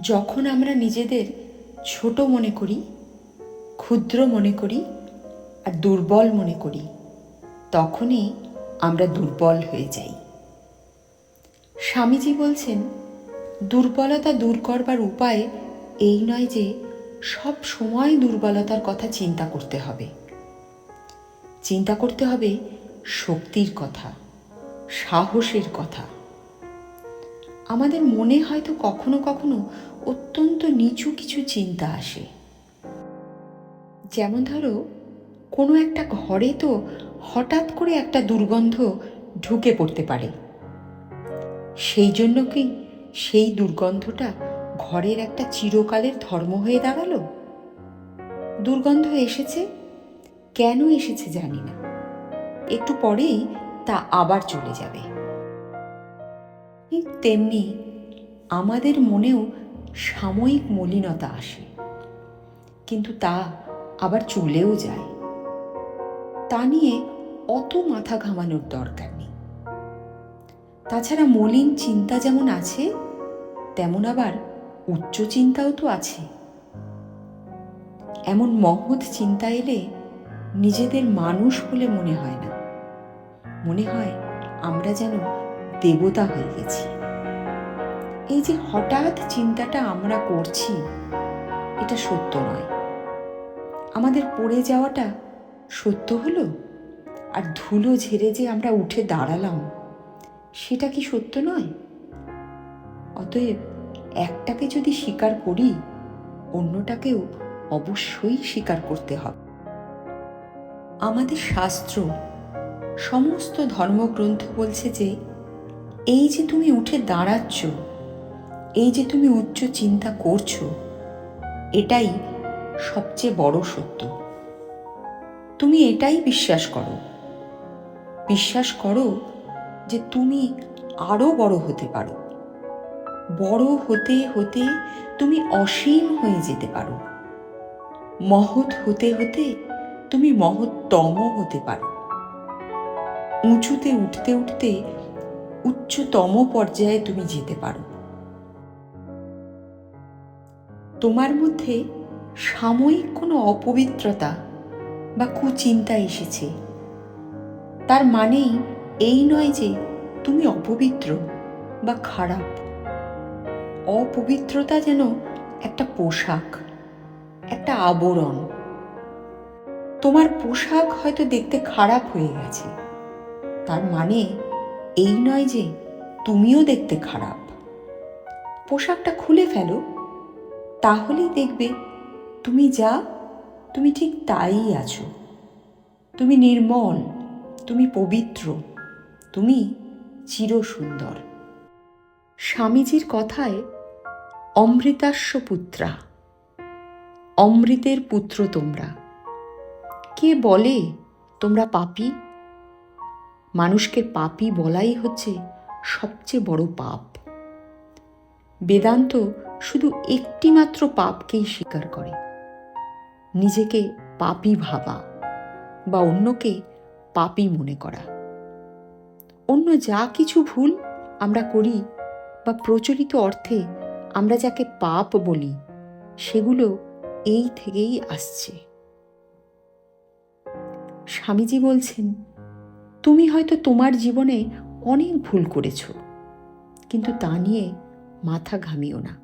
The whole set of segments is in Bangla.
যখন আমরা নিজেদের ছোট মনে করি, ক্ষুদ্র মনে করি আর দুর্বল মনে করি, তখনই আমরা দুর্বল হয়ে যাই। স্বামীজি বলছেন, দুর্বলতা দূর করবার উপায় এই নয় যে সব সময় দুর্বলতার কথা চিন্তা করতে হবে। চিন্তা করতে হবে শক্তির কথা, সাহসের কথা। আমাদের মনে হয়তো কখনো কখনো অত্যন্ত নিচু কিছু চিন্তা আসে। যেমন ধরো, কোনো একটা ঘরে তো হঠাৎ করে একটা দুর্গন্ধ ঢুকে পড়তে পারে। সেই জন্য কি সেই দুর্গন্ধটা ঘরের একটা চিরকালের ধর্ম হয়ে দাঁড়াল? দুর্গন্ধ এসেছে? কেন এসেছে জানি না। একটু পরেই তা আবার চলে যাবে। ঠিক তেমনি আমাদের মনেও সাময়িক মলিনতা আসে। কিন্তু তা আবার চলেও যায়। তা নিয়ে অত মাথা ঘামানোর দরকার নেই। তাছাড়া মলিন চিন্তা যেমন আছে, তেমন আবার উচ্চ চিন্তাও তো আছে। এমন মহৎ চিন্তা এলে নিজেদের মানুষ বলে মনে হয় না। মনে হয় আমরা যেন দেবতা হয়ে গেছি। এই যে হঠাৎ চিন্তাটা আমরা করছি, এটা সত্য নয়। আমাদের পড়ে যাওয়াটা সত্য হলো? আর ধুলো ঝেড়ে যে আমরা উঠে দাঁড়ালাম, সেটা কি সত্য নয়? অতএব একটাকে যদি স্বীকার করি, অন্যটাকেও অবশ্যই স্বীকার করতে হবে। আমাদের শাস্ত্র সমস্ত ধর্মগ্রন্থ বলছে যে এই যে তুমি উঠে দাঁড়াচ্ছ, এই যে তুমি উচ্চ চিন্তা করছ, এটাই সবচেয়ে বড় সত্য। তুমি এটাই বিশ্বাস করো। বিশ্বাস করো যে তুমি আরও বড় হতে পারো। বড় হতে হতে তুমি অসীম হয়ে যেতে পারো। মহৎ হতে হতে তুমি মহত্তম হতে পারো। উঁচুতে উঠতে উঠতে উচ্চতম পর্যায়ে তুমি যেতে পারো। তোমার মধ্যে সাময়িক কোনো অপবিত্রতা বা কুচিন্তা এসেছে। তার মানেই এই নয় যে তুমি অপবিত্র বা খারাপ। অপবিত্রতা যেন একটা পোশাক, একটা আবরণ। তোমার পোশাক হয়তো দেখতে খারাপ হয়ে গেছে। তার মানে এই নয় যে তুমিও দেখতে খারাপ। পোশাকটা খুলে ফেলো, তাহলেই দেখবে তুমি যা, তুমি ঠিক তাই আছো। তুমি নির্মল, তুমি পবিত্র, তুমি চিরসুন্দর। স্বামীজির কথায় অমৃতাস্য পুত্রা, অমৃতের পুত্র তোমরা। কে বলে তোমরা পাপী? মানুষকে পাপী বলাই হচ্ছে সবচেয়ে বড় পাপ। বেদান্ত শুধু একটি মাত্র পাপকেই স্বীকার করে। নিজেকে পাপী ভাবা বা অন্যকে পাপী মনে করা। অন্য যা কিছু ভুল আমরা করি বা প্রচলিত অর্থে আমরা যাকে পাপ বলি, সেগুলো এই থেকেই আসছে। স্বামীজি বলছেন তুমি হয়তো তোমার জীবনে অনেক ভুল করেছ, কিন্তু তা নিয়ে মাথা ঘামিও না।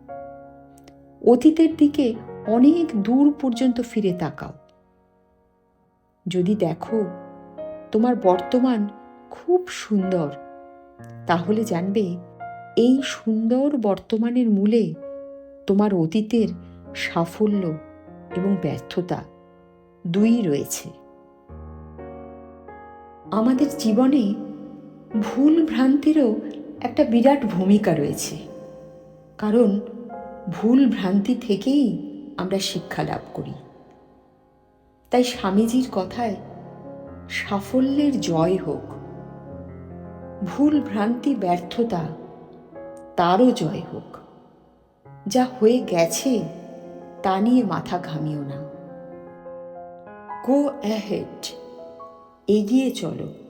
অতীতের দিকে অনেক দূর পর্যন্ত ফিরে তাকাও। যদি দেখো তোমার বর্তমান খুব সুন্দর, তাহলে জানবে এই সুন্দর বর্তমানের মূলে তোমার অতীতের সাফল্য এবং ব্যর্থতা দুই রয়েছে। আমাদের জীবনে ভুল ভ্রান্তিরও একটা বিরাট ভূমিকা রয়েছে। কারণ ভুল ভ্রান্তি থেকেই আমরা শিক্ষা লাভ করি। তাই স্বামীজির কথায় সাফল্যের জয় হোক, ভুল ভ্রান্তি ব্যর্থতা তারও জয় হোক। যা হয়ে গেছে তা নিয়ে মাথা ঘামিও না। গো অ্যাহেড এগিয়ে চলো।